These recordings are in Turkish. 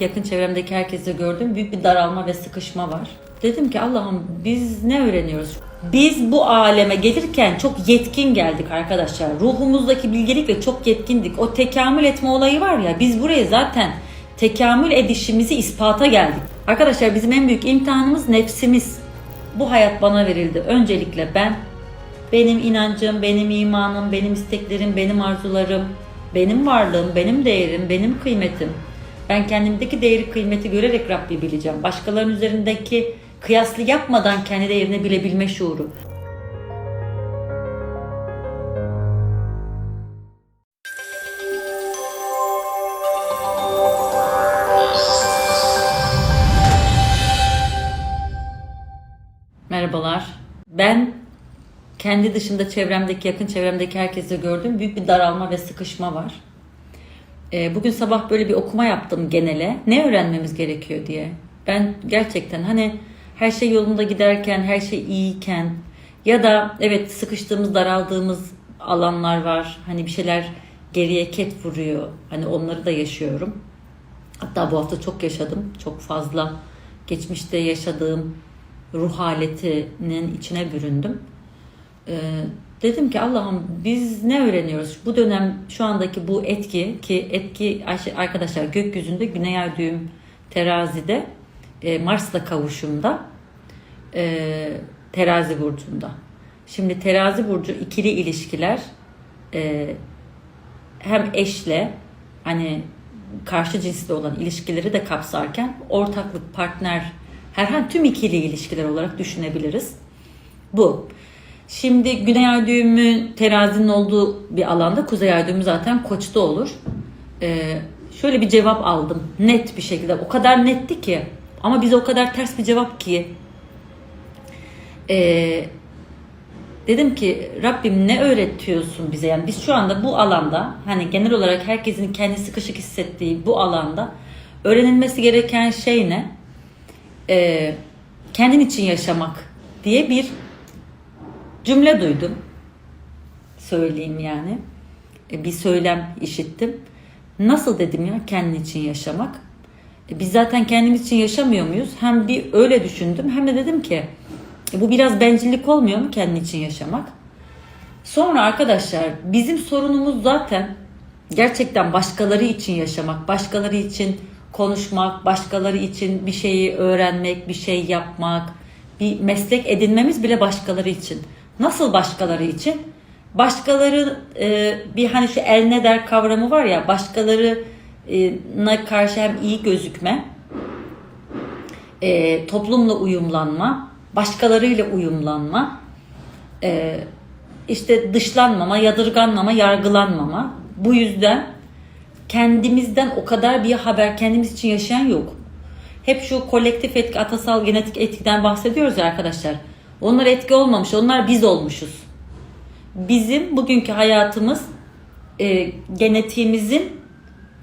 yakın çevremdeki herkeste gördüğüm büyük bir daralma ve sıkışma var. Dedim ki Allah'ım biz ne öğreniyoruz? Biz bu aleme gelirken çok yetkin geldik arkadaşlar. Ruhumuzdaki bilgelikle çok yetkindik. O tekamül etme olayı var ya biz buraya zaten tekamül edişimizi ispata geldik. Arkadaşlar bizim en büyük imtihanımız nefsimiz. Bu hayat bana verildi. Öncelikle ben, benim inancım, benim imanım, benim isteklerim, benim arzularım, benim varlığım, benim değerim, benim kıymetim. Ben kendimdeki değeri kıymeti görerek Rabbi bileceğim. Başkalarının üzerindeki kıyaslı yapmadan kendi değerini bilebilme şuuru. Merhabalar. Ben kendi dışında çevremdeki, yakın çevremdeki herkeste gördüğüm büyük bir daralma ve sıkışma var. Ee, Bugün sabah böyle bir okuma yaptım genele. Ne öğrenmemiz gerekiyor diye. Ben gerçekten hani her şey yolunda giderken, her şey iyiyken ya da evet sıkıştığımız, daraldığımız alanlar var. Hani bir şeyler geriye ket vuruyor. Hani onları da yaşıyorum. Hatta bu hafta çok yaşadım. Çok fazla geçmişte yaşadığım ruh haletinin içine büründüm. Ee, dedim ki Allah'ım biz ne öğreniyoruz? Bu dönem şu andaki bu etki ki etki arkadaşlar gökyüzünde Güney Ay düğüm terazide e, Mars'la kavuşumda e, terazi burcunda. Şimdi terazi burcu ikili ilişkiler e, hem eşle hani karşı cinsle olan ilişkileri de kapsarken ortaklık, partner, herhangi tüm ikili ilişkiler olarak düşünebiliriz. Bu. Şimdi Güney Ay düğümü terazinin olduğu bir alanda Kuzey Ay düğümü zaten koçta olur. Ee, şöyle bir cevap aldım net bir şekilde. O kadar netti ki ama bize o kadar ters bir cevap ki. Ee, dedim ki Rabbim ne öğretiyorsun bize? Yani biz şu anda bu alanda hani genel olarak herkesin kendi sıkışık hissettiği bu alanda öğrenilmesi gereken şey ne? Ee, kendin için yaşamak diye bir cümle duydum. Söyleyeyim yani. E, bir söylem işittim. Nasıl dedim ya kendin için yaşamak? E, biz zaten kendimiz için yaşamıyor muyuz? Hem bir öyle düşündüm hem de dedim ki e, bu biraz bencillik olmuyor mu kendin için yaşamak? Sonra arkadaşlar bizim sorunumuz zaten gerçekten başkaları için yaşamak, başkaları için konuşmak, başkaları için bir şeyi öğrenmek, bir şey yapmak, bir meslek edinmemiz bile başkaları için. Nasıl başkaları için? Başkaları e, bir hani şu el ne der kavramı var ya başkalarına karşı hem iyi gözükme, e, toplumla uyumlanma, başkalarıyla uyumlanma, e, işte dışlanmama, yadırganmama, yargılanmama. Bu yüzden kendimizden o kadar bir haber kendimiz için yaşayan yok. Hep şu kolektif etki, atasal genetik etkiden bahsediyoruz ya arkadaşlar. Onlar etki olmamış, onlar biz olmuşuz. Bizim bugünkü hayatımız e, genetiğimizin,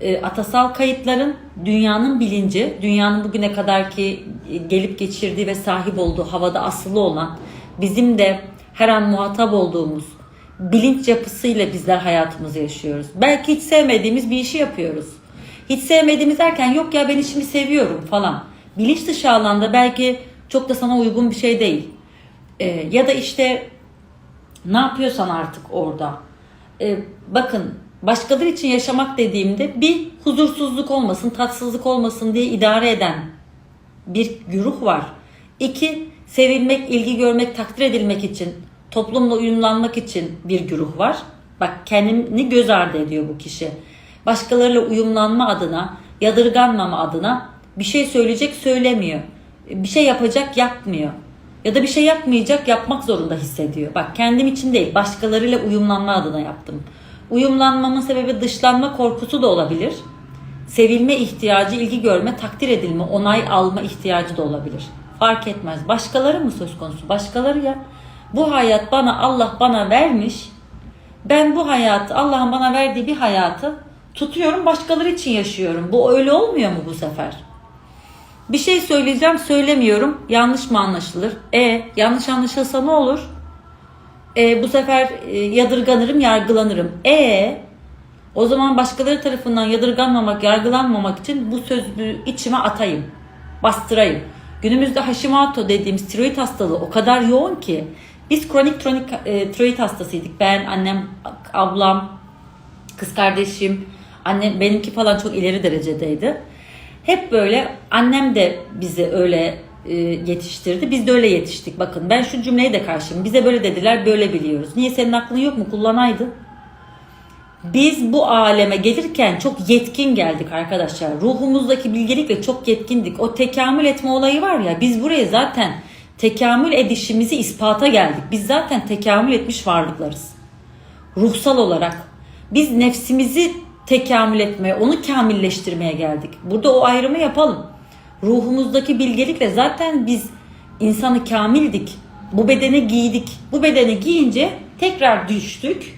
e, atasal kayıtların, dünyanın bilinci, dünyanın bugüne kadar ki e, gelip geçirdiği ve sahip olduğu havada asılı olan, bizim de her an muhatap olduğumuz bilinç yapısıyla bizler hayatımızı yaşıyoruz. Belki hiç sevmediğimiz bir işi yapıyoruz. Hiç sevmediğimiz derken yok ya ben işimi seviyorum falan. Bilinç dışı alanda belki çok da sana uygun bir şey değil. Ee, ya da işte ne yapıyorsan artık orada. Ee, bakın başkaları için yaşamak dediğimde bir huzursuzluk olmasın, tatsızlık olmasın diye idare eden bir güruh var. İki, sevilmek, ilgi görmek, takdir edilmek için, toplumla uyumlanmak için bir güruh var. Bak kendini göz ardı ediyor bu kişi. Başkalarıyla uyumlanma adına, yadırganmama adına bir şey söyleyecek söylemiyor. Bir şey yapacak yapmıyor. Ya da bir şey yapmayacak yapmak zorunda hissediyor. Bak kendim için değil başkalarıyla uyumlanma adına yaptım. Uyumlanmamın sebebi dışlanma korkusu da olabilir. Sevilme ihtiyacı, ilgi görme, takdir edilme, onay alma ihtiyacı da olabilir. Fark etmez. Başkaları mı söz konusu? Başkaları ya. Bu hayat bana Allah bana vermiş. Ben bu hayatı Allah'ın bana verdiği bir hayatı tutuyorum başkaları için yaşıyorum. Bu öyle olmuyor mu bu sefer? Bir şey söyleyeceğim söylemiyorum. Yanlış mı anlaşılır? E yanlış anlaşılsa ne olur? E, bu sefer e, yadırganırım, yargılanırım. E O zaman başkaları tarafından yadırganmamak, yargılanmamak için bu sözlüğü içime atayım, bastırayım. Günümüzde Hashimoto dediğimiz tiroid hastalığı o kadar yoğun ki biz kronik kronik e, tiroid hastasıydık. Ben, annem, ablam, kız kardeşim, annem benimki falan çok ileri derecedeydi. Hep böyle annem de bizi öyle e, yetiştirdi. Biz de öyle yetiştik. Bakın ben şu cümleye de karşıyım. Bize böyle dediler, böyle biliyoruz. Niye senin aklın yok mu? Kullanaydın. Biz bu aleme gelirken çok yetkin geldik arkadaşlar. Ruhumuzdaki bilgelikle çok yetkindik. O tekamül etme olayı var ya biz buraya zaten tekamül edişimizi ispata geldik. Biz zaten tekamül etmiş varlıklarız. Ruhsal olarak. Biz nefsimizi tekamül etmeye, onu kamilleştirmeye geldik. Burada o ayrımı yapalım. Ruhumuzdaki bilgelikle zaten biz insanı kamildik. Bu bedeni giydik. Bu bedeni giyince tekrar düştük.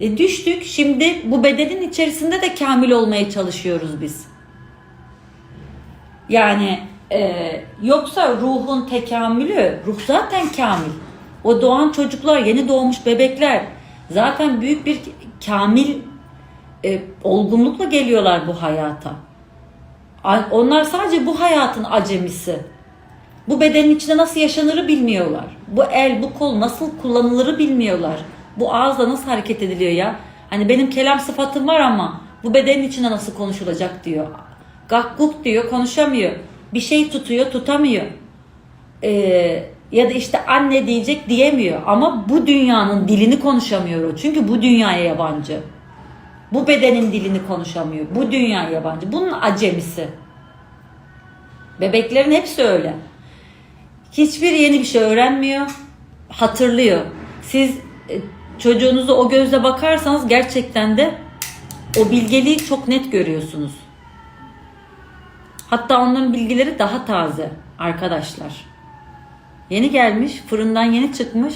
E düştük. Şimdi bu bedenin içerisinde de kamil olmaya çalışıyoruz biz. Yani e, yoksa ruhun tekamülü, ruh zaten kamil. O doğan çocuklar, yeni doğmuş bebekler zaten büyük bir kamil e, olgunlukla geliyorlar bu hayata. Onlar sadece bu hayatın acemisi. Bu bedenin içinde nasıl yaşanırı bilmiyorlar. Bu el, bu kol nasıl kullanılırı bilmiyorlar. Bu ağızla nasıl hareket ediliyor ya? Hani benim kelam sıfatım var ama bu bedenin içinde nasıl konuşulacak diyor. Gakkuk diyor konuşamıyor. Bir şey tutuyor tutamıyor. Ee, ya da işte anne diyecek diyemiyor. Ama bu dünyanın dilini konuşamıyor o. Çünkü bu dünyaya yabancı. Bu bedenin dilini konuşamıyor. Bu dünya yabancı. Bunun acemisi. Bebeklerin hepsi öyle. Hiçbir yeni bir şey öğrenmiyor. Hatırlıyor. Siz e, çocuğunuza o gözle bakarsanız gerçekten de o bilgeliği çok net görüyorsunuz. Hatta onların bilgileri daha taze arkadaşlar. Yeni gelmiş, fırından yeni çıkmış.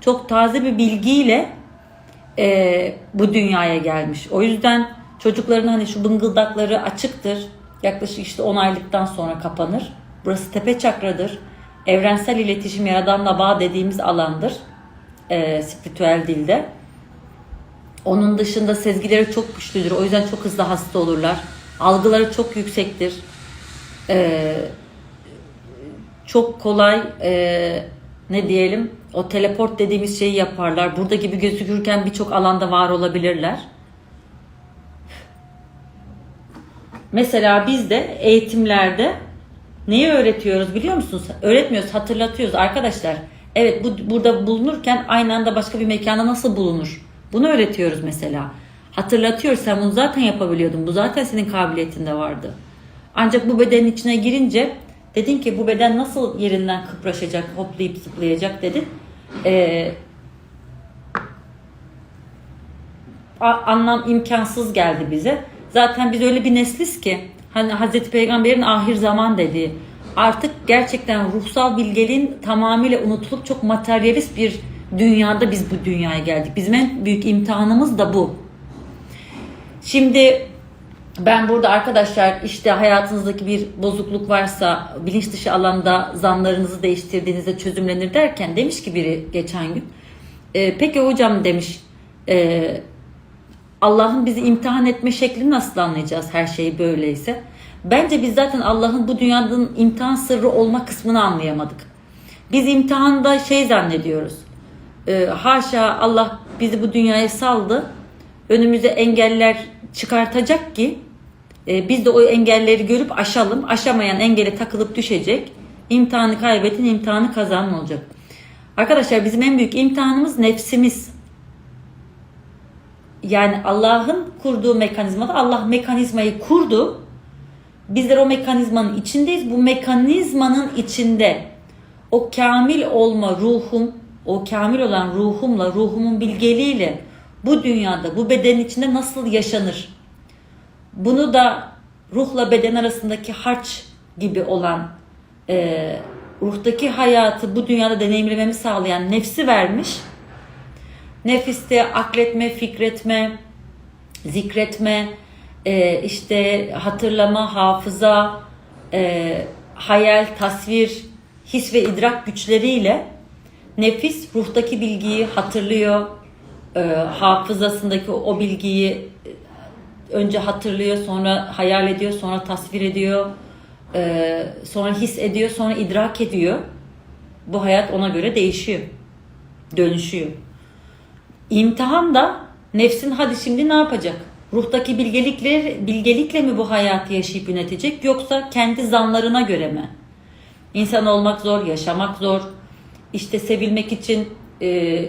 Çok taze bir bilgiyle e, bu dünyaya gelmiş. O yüzden çocukların hani şu bıngıldakları açıktır. Yaklaşık işte 10 aylıktan sonra kapanır. Burası tepe çakradır. Evrensel iletişim yaradanla bağ dediğimiz alandır. E, spiritüel dilde. Onun dışında sezgileri çok güçlüdür. O yüzden çok hızlı hasta olurlar. Algıları çok yüksektir. Ee, çok kolay e, ne diyelim o teleport dediğimiz şeyi yaparlar. Burada gibi gözükürken birçok alanda var olabilirler. Mesela biz de eğitimlerde neyi öğretiyoruz biliyor musunuz? Öğretmiyoruz, hatırlatıyoruz arkadaşlar. Evet bu burada bulunurken aynı anda başka bir mekanda nasıl bulunur? Bunu öğretiyoruz mesela. Hatırlatıyoruz sen bunu zaten yapabiliyordun. Bu zaten senin kabiliyetinde vardı. Ancak bu bedenin içine girince dedin ki bu beden nasıl yerinden kıpraşacak, hoplayıp zıplayacak dedin. Ee, anlam imkansız geldi bize. Zaten biz öyle bir nesliz ki hani Hazreti Peygamber'in ahir zaman dediği artık gerçekten ruhsal bilgeliğin tamamıyla unutulup çok materyalist bir dünyada biz bu dünyaya geldik. Bizim en büyük imtihanımız da bu. Şimdi ben burada arkadaşlar işte hayatınızdaki bir bozukluk varsa bilinç dışı alanda zanlarınızı değiştirdiğinizde çözümlenir derken demiş ki biri geçen gün. "E, peki hocam demiş e, Allah'ın bizi imtihan etme şeklini nasıl anlayacağız her şey böyleyse? Bence biz zaten Allah'ın bu dünyanın imtihan sırrı olma kısmını anlayamadık. Biz imtihanda şey zannediyoruz. E, haşa Allah bizi bu dünyaya saldı. Önümüze engeller çıkartacak ki e, biz de o engelleri görüp aşalım. Aşamayan engele takılıp düşecek. İmtihanı kaybedin, imtihanı kazanın olacak. Arkadaşlar bizim en büyük imtihanımız nefsimiz. Yani Allah'ın kurduğu mekanizmada Allah mekanizmayı kurdu. Bizler o mekanizmanın içindeyiz. Bu mekanizmanın içinde o kamil olma ruhum, o kamil olan ruhumla, ruhumun bilgeliğiyle bu dünyada, bu bedenin içinde nasıl yaşanır? Bunu da ruhla beden arasındaki harç gibi olan e, ruhtaki hayatı bu dünyada deneyimlememi sağlayan nefsi vermiş. Nefiste akletme, fikretme, zikretme, e, işte hatırlama, hafıza, e, hayal, tasvir, his ve idrak güçleriyle nefis ruhtaki bilgiyi hatırlıyor, e, hafızasındaki o, bilgiyi önce hatırlıyor, sonra hayal ediyor, sonra tasvir ediyor, e, sonra his ediyor, sonra idrak ediyor. Bu hayat ona göre değişiyor, dönüşüyor. İmtihan da nefsin hadi şimdi ne yapacak? Ruhtaki bilgelikler, bilgelikle mi bu hayatı yaşayıp yönetecek yoksa kendi zanlarına göre mi? İnsan olmak zor, yaşamak zor. İşte sevilmek için e,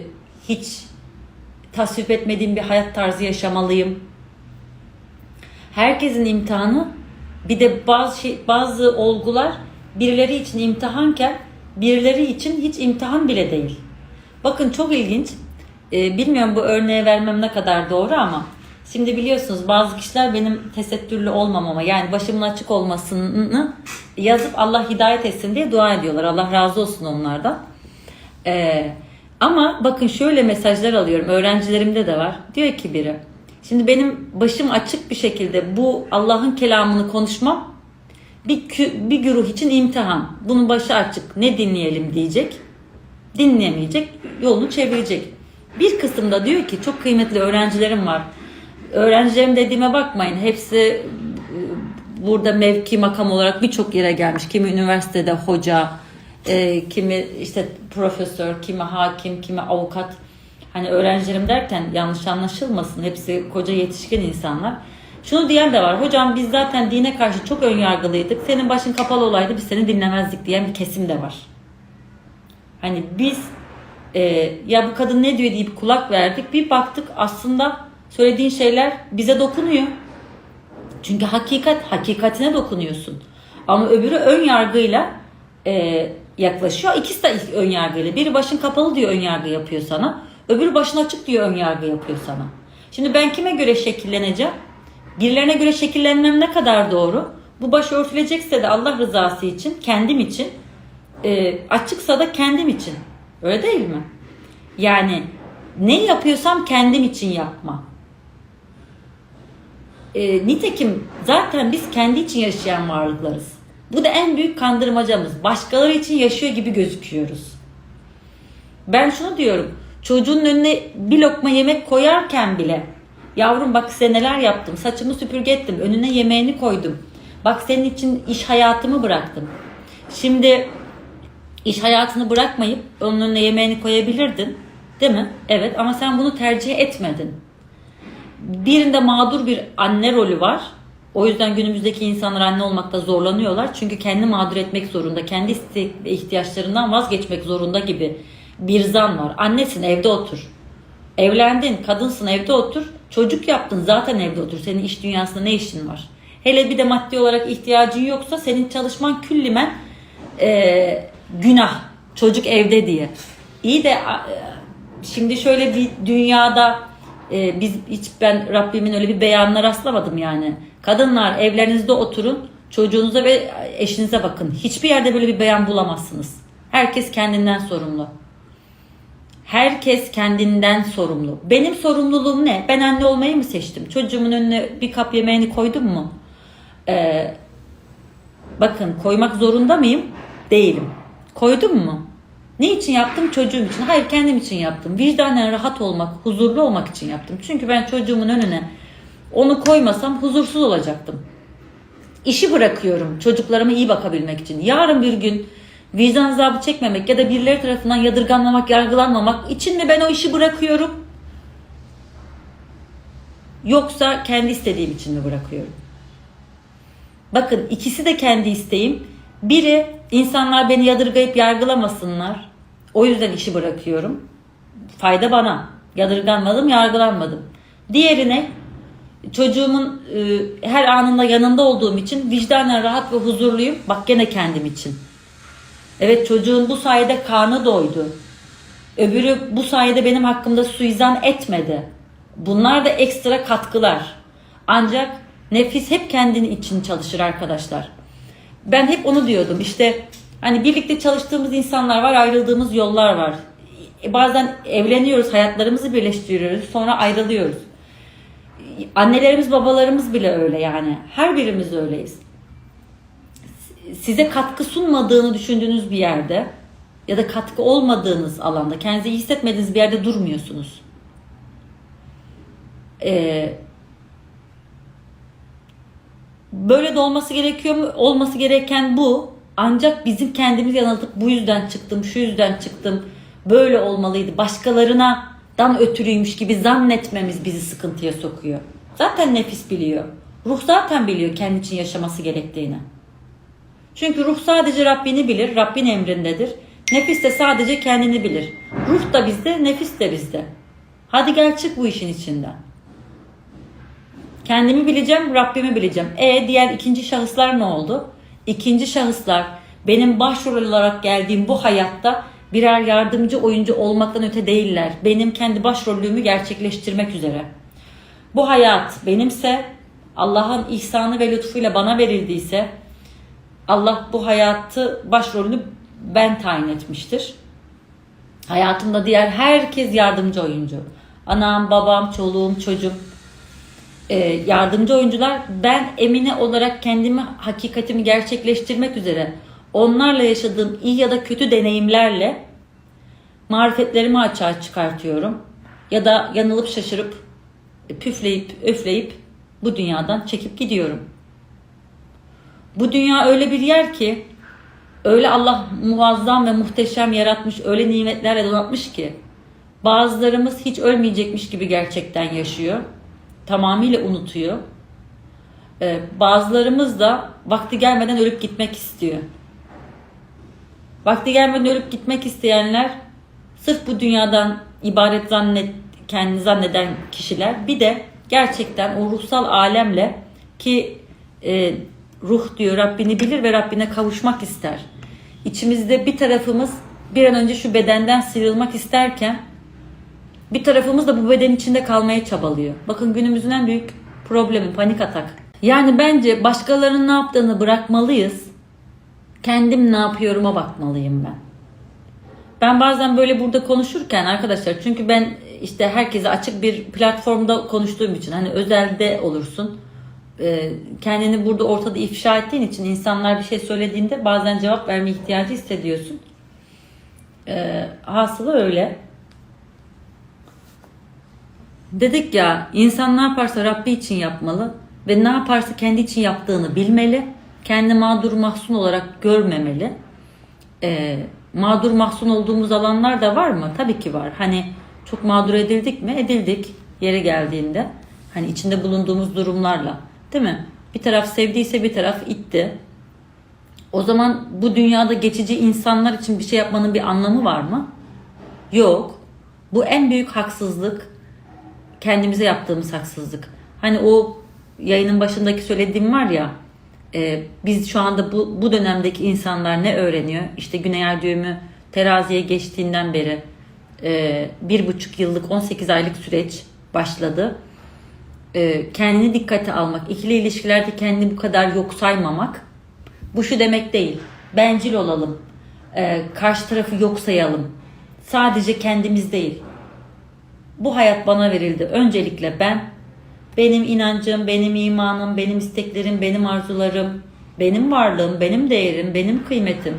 hiç tasvip etmediğim bir hayat tarzı yaşamalıyım. Herkesin imtihanı bir de bazı şey, bazı olgular birileri için imtihanken birileri için hiç imtihan bile değil. Bakın çok ilginç. Ee, bilmiyorum bu örneği vermem ne kadar doğru ama şimdi biliyorsunuz bazı kişiler benim tesettürlü olmamama yani başımın açık olmasını yazıp Allah hidayet etsin diye dua ediyorlar. Allah razı olsun onlardan. Ee, ama bakın şöyle mesajlar alıyorum. Öğrencilerimde de var. Diyor ki biri. Şimdi benim başım açık bir şekilde bu Allah'ın kelamını konuşmam bir, bir güruh için imtihan. Bunun başı açık. Ne dinleyelim diyecek. Dinleyemeyecek. Yolunu çevirecek. Bir kısımda diyor ki çok kıymetli öğrencilerim var. Öğrencilerim dediğime bakmayın. Hepsi e, burada mevki makam olarak birçok yere gelmiş. Kimi üniversitede hoca, e, kimi işte profesör, kimi hakim, kimi avukat. Hani öğrencilerim derken yanlış anlaşılmasın. Hepsi koca yetişkin insanlar. Şunu diyen de var. Hocam biz zaten dine karşı çok önyargılıydık. Senin başın kapalı olaydı biz seni dinlemezdik diyen bir kesim de var. Hani biz e, ya bu kadın ne diyor deyip kulak verdik. Bir baktık aslında söylediğin şeyler bize dokunuyor. Çünkü hakikat hakikatine dokunuyorsun. Ama öbürü ön yargıyla e, yaklaşıyor. İkisi de ön yargıyla. Biri başın kapalı diyor ön yargı yapıyor sana. Öbürü başın açık diyor ön yargı yapıyor sana. Şimdi ben kime göre şekilleneceğim? Birilerine göre şekillenmem ne kadar doğru? Bu baş örtülecekse de Allah rızası için, kendim için, e, açıksa da kendim için. Öyle değil mi? Yani ne yapıyorsam kendim için yapma. E, nitekim zaten biz kendi için yaşayan varlıklarız. Bu da en büyük kandırmacamız. Başkaları için yaşıyor gibi gözüküyoruz. Ben şunu diyorum. Çocuğun önüne bir lokma yemek koyarken bile yavrum bak size neler yaptım. Saçımı süpürge ettim. Önüne yemeğini koydum. Bak senin için iş hayatımı bıraktım. Şimdi iş hayatını bırakmayıp onun önüne yemeğini koyabilirdin. Değil mi? Evet ama sen bunu tercih etmedin. Birinde mağdur bir anne rolü var. O yüzden günümüzdeki insanlar anne olmakta zorlanıyorlar. Çünkü kendi mağdur etmek zorunda, kendi ihtiyaçlarından vazgeçmek zorunda gibi bir zan var. Annesin evde otur. Evlendin, kadınsın evde otur. Çocuk yaptın zaten evde otur. Senin iş dünyasında ne işin var? Hele bir de maddi olarak ihtiyacın yoksa senin çalışman küllimen e, günah. Çocuk evde diye. İyi de e, şimdi şöyle bir dünyada e, biz hiç ben Rabbimin öyle bir beyanına rastlamadım yani. Kadınlar evlerinizde oturun, çocuğunuza ve eşinize bakın. Hiçbir yerde böyle bir beyan bulamazsınız. Herkes kendinden sorumlu. Herkes kendinden sorumlu. Benim sorumluluğum ne? Ben anne olmayı mı seçtim? Çocuğumun önüne bir kap yemeğini koydum mu? Ee, bakın koymak zorunda mıyım? Değilim. Koydum mu? Ne için yaptım? Çocuğum için. Hayır kendim için yaptım. Vicdanen rahat olmak, huzurlu olmak için yaptım. Çünkü ben çocuğumun önüne onu koymasam huzursuz olacaktım. İşi bırakıyorum çocuklarıma iyi bakabilmek için. Yarın bir gün vicdan azabı çekmemek ya da birileri tarafından yadırganmamak, yargılanmamak için mi ben o işi bırakıyorum? Yoksa kendi istediğim için mi bırakıyorum? Bakın ikisi de kendi isteğim. Biri insanlar beni yadırgayıp yargılamasınlar. O yüzden işi bırakıyorum. Fayda bana. Yadırganmadım, yargılanmadım. Diğerine çocuğumun e, her anında yanında olduğum için vicdanen rahat ve huzurluyum. Bak gene kendim için. Evet çocuğun bu sayede karnı doydu. Öbürü bu sayede benim hakkımda suizan etmedi. Bunlar da ekstra katkılar. Ancak nefis hep kendini için çalışır arkadaşlar. Ben hep onu diyordum işte hani birlikte çalıştığımız insanlar var ayrıldığımız yollar var. E, Bazen evleniyoruz hayatlarımızı birleştiriyoruz sonra ayrılıyoruz. Annelerimiz babalarımız bile öyle yani. Her birimiz öyleyiz. Size katkı sunmadığını düşündüğünüz bir yerde ya da katkı olmadığınız alanda kendinizi iyi hissetmediğiniz bir yerde durmuyorsunuz. Ee, böyle de olması gerekiyor mu? Olması gereken bu. Ancak bizim kendimizi yanıltıp bu yüzden çıktım, şu yüzden çıktım, böyle olmalıydı. Başkalarına dan ötürüymüş gibi zannetmemiz bizi sıkıntıya sokuyor. Zaten nefis biliyor. Ruh zaten biliyor kendi için yaşaması gerektiğini. Çünkü ruh sadece Rabbini bilir, Rabbin emrindedir. Nefis de sadece kendini bilir. Ruh da bizde, nefis de bizde. Hadi gel çık bu işin içinden. Kendimi bileceğim, Rabbimi bileceğim. E diğer ikinci şahıslar ne oldu? İkinci şahıslar benim başrol olarak geldiğim bu hayatta birer yardımcı oyuncu olmaktan öte değiller. Benim kendi başrollüğümü gerçekleştirmek üzere. Bu hayat benimse, Allah'ın ihsanı ve lütfuyla bana verildiyse, Allah bu hayatı başrolünü ben tayin etmiştir. Hayatımda diğer herkes yardımcı oyuncu. Anam, babam, çoluğum, çocuğum e, yardımcı oyuncular ben Emine olarak kendimi hakikatimi gerçekleştirmek üzere onlarla yaşadığım iyi ya da kötü deneyimlerle marifetlerimi açığa çıkartıyorum. Ya da yanılıp şaşırıp püfleyip öfleyip bu dünyadan çekip gidiyorum. Bu dünya öyle bir yer ki öyle Allah muazzam ve muhteşem yaratmış, öyle nimetlerle donatmış ki bazılarımız hiç ölmeyecekmiş gibi gerçekten yaşıyor. Tamamıyla unutuyor. Ee, bazılarımız da vakti gelmeden ölüp gitmek istiyor. Vakti gelmeden ölüp gitmek isteyenler sırf bu dünyadan ibaret zannet kendini zanneden kişiler bir de gerçekten o ruhsal alemle ki e, ruh diyor Rabbini bilir ve Rabbine kavuşmak ister. İçimizde bir tarafımız bir an önce şu bedenden sıyrılmak isterken bir tarafımız da bu beden içinde kalmaya çabalıyor. Bakın günümüzün en büyük problemi panik atak. Yani bence başkalarının ne yaptığını bırakmalıyız. Kendim ne yapıyorum'a bakmalıyım ben. Ben bazen böyle burada konuşurken arkadaşlar çünkü ben işte herkese açık bir platformda konuştuğum için hani özelde olursun. E, Kendini burada ortada ifşa ettiğin için insanlar bir şey söylediğinde bazen cevap verme ihtiyacı hissediyorsun. E, Hasılı öyle. Dedik ya insan ne yaparsa Rabbi için yapmalı ve ne yaparsa kendi için yaptığını bilmeli. Kendi mağdur mahzun olarak görmemeli. Ee, mağdur mahzun olduğumuz alanlar da var mı? Tabii ki var. Hani çok mağdur edildik mi? Edildik yere geldiğinde. Hani içinde bulunduğumuz durumlarla. Değil mi? Bir taraf sevdiyse bir taraf itti. O zaman bu dünyada geçici insanlar için bir şey yapmanın bir anlamı var mı? Yok. Bu en büyük haksızlık kendimize yaptığımız haksızlık. Hani o yayının başındaki söylediğim var ya e, biz şu anda bu, bu dönemdeki insanlar ne öğreniyor? İşte Güney Ay düğümü teraziye geçtiğinden beri e, bir buçuk yıllık 18 aylık süreç başladı. E, kendini dikkate almak, ikili ilişkilerde kendini bu kadar yok saymamak bu şu demek değil. Bencil olalım, e, karşı tarafı yok sayalım. Sadece kendimiz değil, bu hayat bana verildi. Öncelikle ben, benim inancım, benim imanım, benim isteklerim, benim arzularım, benim varlığım, benim değerim, benim kıymetim.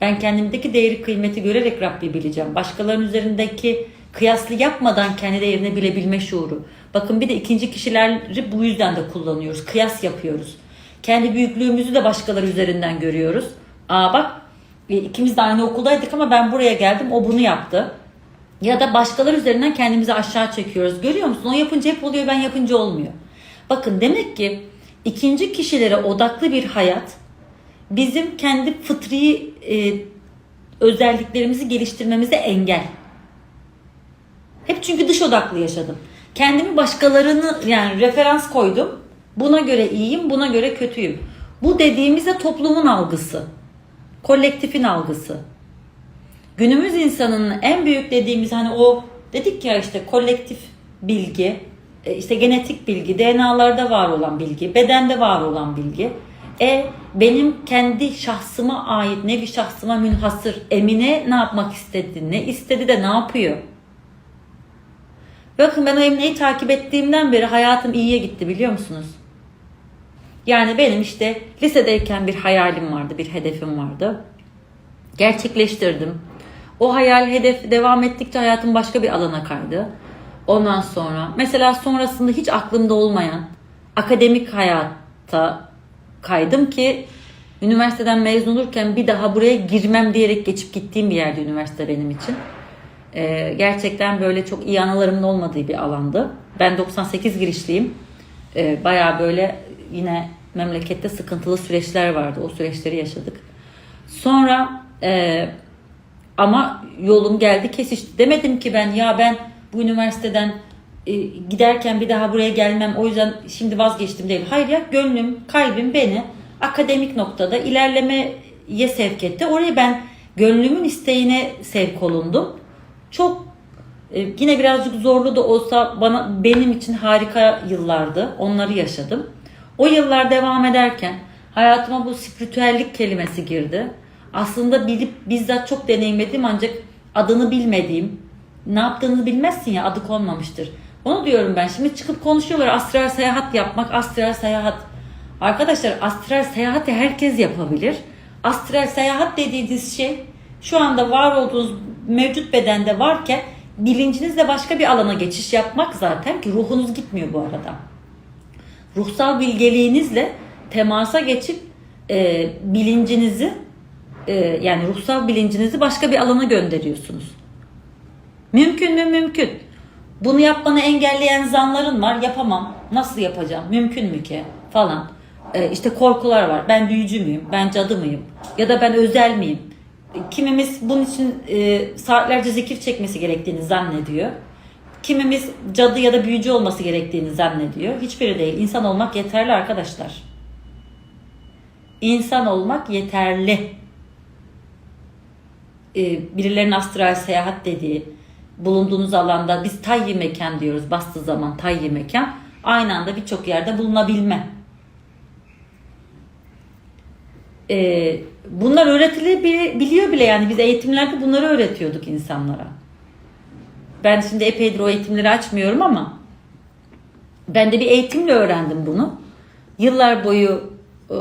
Ben kendimdeki değeri kıymeti görerek Rabbi bileceğim. Başkalarının üzerindeki kıyaslı yapmadan kendi değerini bilebilme şuuru. Bakın bir de ikinci kişileri bu yüzden de kullanıyoruz. Kıyas yapıyoruz. Kendi büyüklüğümüzü de başkaları üzerinden görüyoruz. Aa bak e, ikimiz de aynı okuldaydık ama ben buraya geldim o bunu yaptı. Ya da başkaları üzerinden kendimizi aşağı çekiyoruz. Görüyor musun? O yapınca hep oluyor, ben yapınca olmuyor. Bakın demek ki ikinci kişilere odaklı bir hayat bizim kendi fıtri e, özelliklerimizi geliştirmemize engel. Hep çünkü dış odaklı yaşadım. Kendimi başkalarını yani referans koydum. Buna göre iyiyim, buna göre kötüyüm. Bu dediğimizde toplumun algısı. Kolektifin algısı günümüz insanının en büyük dediğimiz hani o dedik ya işte kolektif bilgi, e, işte genetik bilgi, DNA'larda var olan bilgi, bedende var olan bilgi. E benim kendi şahsıma ait nevi şahsıma münhasır Emine ne yapmak istedi, ne istedi de ne yapıyor? Bakın ben o Emine'yi takip ettiğimden beri hayatım iyiye gitti biliyor musunuz? Yani benim işte lisedeyken bir hayalim vardı, bir hedefim vardı. Gerçekleştirdim. O hayal hedef devam ettikçe hayatım başka bir alana kaydı. Ondan sonra mesela sonrasında hiç aklımda olmayan akademik hayata kaydım ki üniversiteden mezun olurken bir daha buraya girmem diyerek geçip gittiğim bir yerdi üniversite benim için. Ee, gerçekten böyle çok iyi anılarımın olmadığı bir alandı. Ben 98 girişliyim. Ee, bayağı böyle yine memlekette sıkıntılı süreçler vardı. O süreçleri yaşadık. Sonra e, ama yolum geldi kesişti. Demedim ki ben ya ben bu üniversiteden e, giderken bir daha buraya gelmem o yüzden şimdi vazgeçtim değil. Hayır ya gönlüm, kalbim beni akademik noktada ilerlemeye sevk etti. Oraya ben gönlümün isteğine sevk olundum. Çok e, yine birazcık zorlu da olsa bana benim için harika yıllardı. Onları yaşadım. O yıllar devam ederken hayatıma bu spiritüellik kelimesi girdi. Aslında bilip bizzat çok deneyimledim ancak adını bilmediğim, ne yaptığını bilmezsin ya adı konmamıştır. Onu diyorum ben. Şimdi çıkıp konuşuyorlar astral seyahat yapmak, astral seyahat. Arkadaşlar astral seyahati herkes yapabilir. Astral seyahat dediğiniz şey şu anda var olduğunuz mevcut bedende varken bilincinizle başka bir alana geçiş yapmak zaten ki ruhunuz gitmiyor bu arada. Ruhsal bilgeliğinizle temasa geçip e, bilincinizi e, yani ruhsal bilincinizi başka bir alana gönderiyorsunuz. Mümkün mü? Mümkün. Bunu yapmanı engelleyen zanların var. Yapamam. Nasıl yapacağım? Mümkün mü ki? Falan. Ee, işte korkular var. Ben büyücü müyüm? Ben cadı mıyım? Ya da ben özel miyim? Kimimiz bunun için e, saatlerce zikir çekmesi gerektiğini zannediyor. Kimimiz cadı ya da büyücü olması gerektiğini zannediyor. Hiçbiri değil. İnsan olmak yeterli arkadaşlar. İnsan olmak yeterli. Ee, birilerinin astral seyahat dediği, bulunduğunuz alanda biz tayyi mekan diyoruz bastığı zaman tayyi mekan aynı anda birçok yerde bulunabilme. Ee, bunlar öğretilebiliyor bile yani biz eğitimlerde bunları öğretiyorduk insanlara. Ben şimdi epeydir o eğitimleri açmıyorum ama ben de bir eğitimle öğrendim bunu. Yıllar boyu e,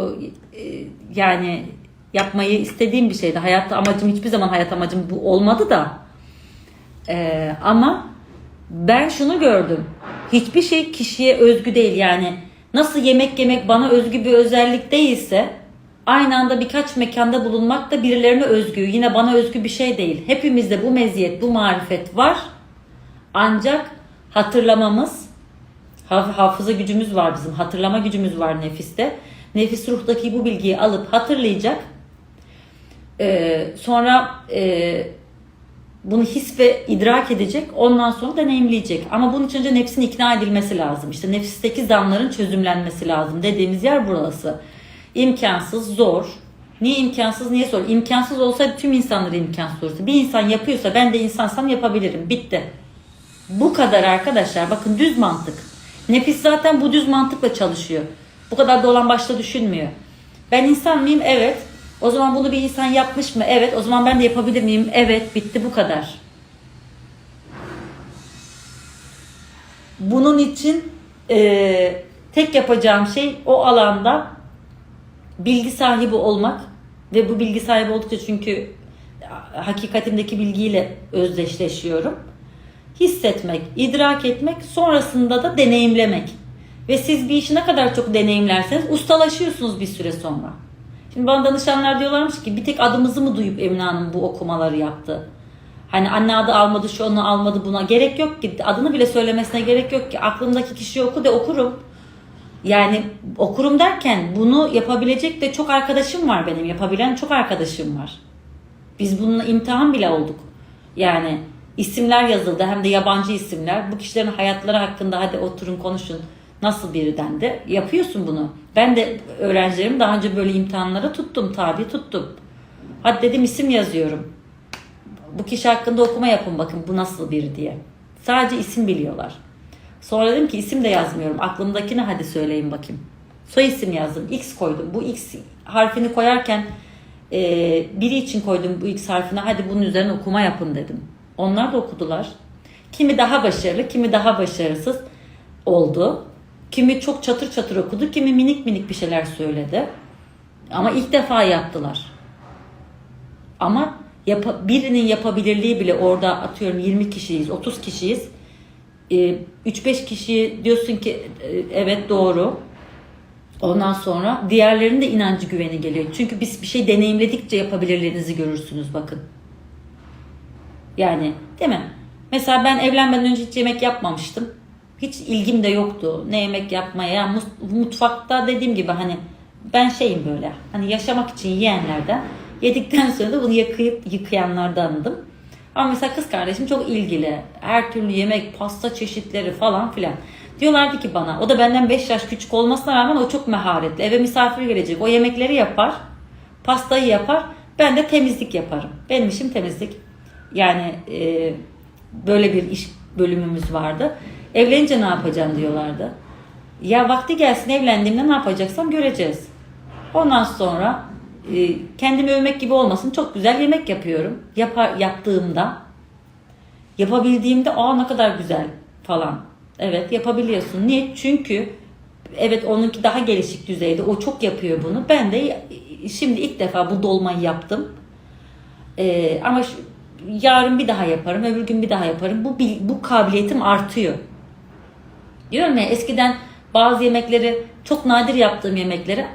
e, yani yapmayı istediğim bir şeydi. Hayatta amacım hiçbir zaman hayat amacım bu olmadı da ee, ama ben şunu gördüm. Hiçbir şey kişiye özgü değil. Yani nasıl yemek yemek bana özgü bir özellik değilse aynı anda birkaç mekanda bulunmak da birilerine özgü. Yine bana özgü bir şey değil. Hepimizde bu meziyet, bu marifet var. Ancak hatırlamamız, haf- hafıza gücümüz var bizim. Hatırlama gücümüz var nefiste. Nefis ruhtaki bu bilgiyi alıp hatırlayacak. Ee, sonra e, bunu his ve idrak edecek. Ondan sonra deneyimleyecek. Ama bunun için önce nefsin ikna edilmesi lazım. İşte nefisteki zanların çözümlenmesi lazım. Dediğimiz yer burası. İmkansız, zor. Niye imkansız, niye zor? İmkansız olsaydı tüm insanları imkansız olurdu. Bir insan yapıyorsa ben de insansam yapabilirim. Bitti. Bu kadar arkadaşlar. Bakın düz mantık. Nefis zaten bu düz mantıkla çalışıyor. Bu kadar dolan başta düşünmüyor. Ben insan mıyım? Evet. O zaman bunu bir insan yapmış mı? Evet. O zaman ben de yapabilir miyim? Evet. Bitti bu kadar. Bunun için e, tek yapacağım şey o alanda bilgi sahibi olmak ve bu bilgi sahibi oldukça çünkü hakikatimdeki bilgiyle özdeşleşiyorum. Hissetmek, idrak etmek, sonrasında da deneyimlemek. Ve siz bir işi ne kadar çok deneyimlerseniz ustalaşıyorsunuz bir süre sonra. Şimdi bana danışanlar diyorlarmış ki bir tek adımızı mı duyup Emine Hanım bu okumaları yaptı? Hani anne adı almadı, şu onu almadı buna. Gerek yok ki. Adını bile söylemesine gerek yok ki. Aklımdaki kişiyi oku de okurum. Yani okurum derken bunu yapabilecek de çok arkadaşım var benim. Yapabilen çok arkadaşım var. Biz bununla imtihan bile olduk. Yani isimler yazıldı hem de yabancı isimler. Bu kişilerin hayatları hakkında hadi oturun konuşun. Nasıl biri dendi. Yapıyorsun bunu. Ben de öğrencilerim daha önce böyle imtihanlara tuttum, tabi tuttum. Hadi dedim isim yazıyorum. Bu kişi hakkında okuma yapın bakın bu nasıl biri diye. Sadece isim biliyorlar. Sonra dedim ki isim de yazmıyorum. Aklımdakini hadi söyleyin bakayım. Soy isim yazdım. X koydum. Bu X harfini koyarken e, biri için koydum bu X harfini. Hadi bunun üzerine okuma yapın dedim. Onlar da okudular. Kimi daha başarılı, kimi daha başarısız oldu. Kimi çok çatır çatır okudu, kimi minik minik bir şeyler söyledi. Ama ilk defa yaptılar. Ama yap birinin yapabilirliği bile orada atıyorum 20 kişiyiz, 30 kişiyiz. E, 3-5 kişi diyorsun ki e, evet doğru. Ondan sonra diğerlerinin de inancı güveni geliyor. Çünkü biz bir şey deneyimledikçe yapabilirlerinizi görürsünüz bakın. Yani değil mi? Mesela ben evlenmeden önce hiç yemek yapmamıştım. Hiç ilgim de yoktu ne yemek yapmaya. Mutfakta dediğim gibi hani ben şeyim böyle hani yaşamak için yiyenlerden yedikten sonra da bunu yıkayıp yıkayanlardandım. Ama mesela kız kardeşim çok ilgili. Her türlü yemek, pasta çeşitleri falan filan. Diyorlardı ki bana, o da benden 5 yaş küçük olmasına rağmen o çok maharetli. Eve misafir gelecek. O yemekleri yapar, pastayı yapar. Ben de temizlik yaparım. Benim işim temizlik. Yani e, böyle bir iş bölümümüz vardı. Evlenince ne yapacaksın diyorlardı. Ya vakti gelsin evlendiğimde ne yapacaksam göreceğiz. Ondan sonra e, kendimi övmek gibi olmasın çok güzel yemek yapıyorum. Yapar, yaptığımda yapabildiğimde aa ne kadar güzel falan. Evet yapabiliyorsun. Niye? Çünkü evet onunki daha gelişik düzeyde. O çok yapıyor bunu. Ben de şimdi ilk defa bu dolmayı yaptım. Ee, ama şu- yarın bir daha yaparım, öbür gün bir daha yaparım. Bu bu kabiliyetim artıyor. Diyorum ya eskiden bazı yemekleri çok nadir yaptığım yemekleri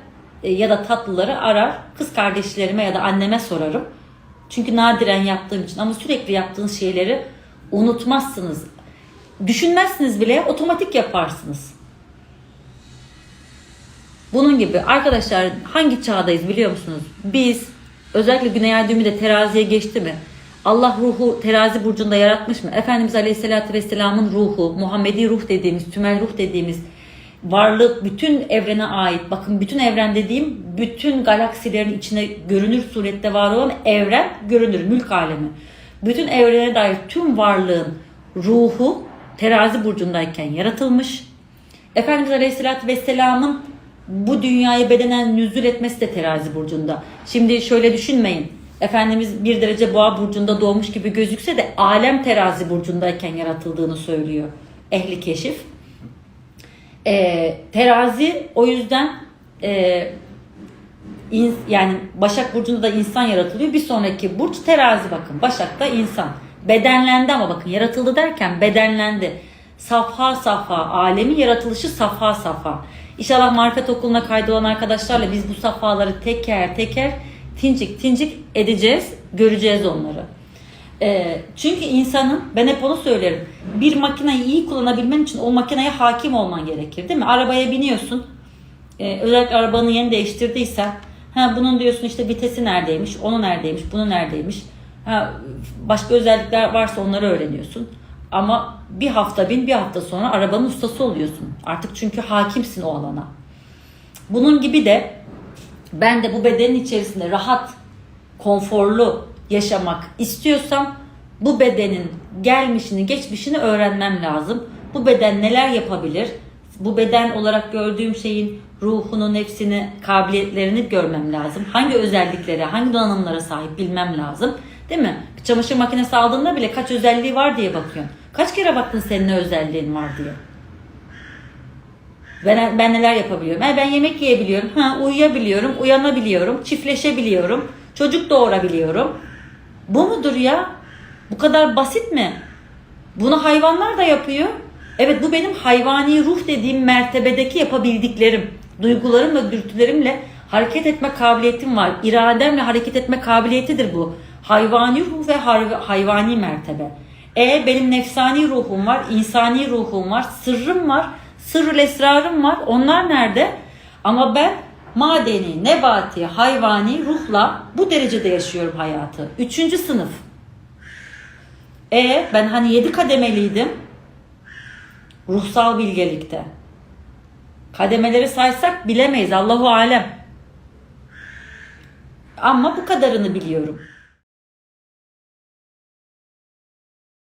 ya da tatlıları arar kız kardeşlerime ya da anneme sorarım. Çünkü nadiren yaptığım için ama sürekli yaptığınız şeyleri unutmazsınız. Düşünmezsiniz bile otomatik yaparsınız. Bunun gibi arkadaşlar hangi çağdayız biliyor musunuz? Biz özellikle Güney Ay düğümü de teraziye geçti mi? Allah ruhu terazi burcunda yaratmış mı? Efendimiz Aleyhisselatü Vesselam'ın ruhu, Muhammedi ruh dediğimiz, tümel ruh dediğimiz varlık bütün evrene ait. Bakın bütün evren dediğim bütün galaksilerin içine görünür surette var olan evren görünür, mülk alemi. Bütün evrene dair tüm varlığın ruhu terazi burcundayken yaratılmış. Efendimiz Aleyhisselatü Vesselam'ın bu dünyaya bedenen nüzul etmesi de terazi burcunda. Şimdi şöyle düşünmeyin. Efendimiz bir derece boğa burcunda doğmuş gibi gözükse de alem terazi burcundayken yaratıldığını söylüyor ehli keşif. Ee, terazi o yüzden e, in- yani Başak Burcu'nda da insan yaratılıyor. Bir sonraki burç terazi bakın. Başak'ta insan. Bedenlendi ama bakın yaratıldı derken bedenlendi. Safha safha, alemin yaratılışı safha safha. İnşallah marifet okuluna kaydolan arkadaşlarla biz bu safhaları teker teker tincik tincik edeceğiz, göreceğiz onları. Ee, çünkü insanın, ben hep onu söylerim, bir makineyi iyi kullanabilmen için o makineye hakim olman gerekir değil mi? Arabaya biniyorsun, ee, özellikle arabanı yeni değiştirdiysen, ha bunun diyorsun işte vitesi neredeymiş, onu neredeymiş, bunu neredeymiş. Ha, başka özellikler varsa onları öğreniyorsun. Ama bir hafta bin, bir hafta sonra arabanın ustası oluyorsun. Artık çünkü hakimsin o alana. Bunun gibi de ben de bu bedenin içerisinde rahat, konforlu yaşamak istiyorsam bu bedenin gelmişini, geçmişini öğrenmem lazım. Bu beden neler yapabilir? Bu beden olarak gördüğüm şeyin ruhunu, nefsini, kabiliyetlerini görmem lazım. Hangi özelliklere, hangi donanımlara sahip bilmem lazım. Değil mi? Çamaşır makinesi aldığında bile kaç özelliği var diye bakıyorsun. Kaç kere baktın senin özelliğin var diye. Ben, ben neler yapabiliyorum? Ha, ben yemek yiyebiliyorum. Ha, uyuyabiliyorum, uyanabiliyorum, çiftleşebiliyorum, çocuk doğurabiliyorum. Bu mudur ya? Bu kadar basit mi? Bunu hayvanlar da yapıyor. Evet bu benim hayvani ruh dediğim mertebedeki yapabildiklerim. Duygularım ve dürtülerimle hareket etme kabiliyetim var. İrademle hareket etme kabiliyetidir bu. Hayvani ruh ve hayvani mertebe. E benim nefsani ruhum var, insani ruhum var, sırrım var, sırrı esrarım var. Onlar nerede? Ama ben madeni, nebati, hayvani ruhla bu derecede yaşıyorum hayatı. Üçüncü sınıf. E ben hani yedi kademeliydim. Ruhsal bilgelikte. Kademeleri saysak bilemeyiz. Allahu alem. Ama bu kadarını biliyorum.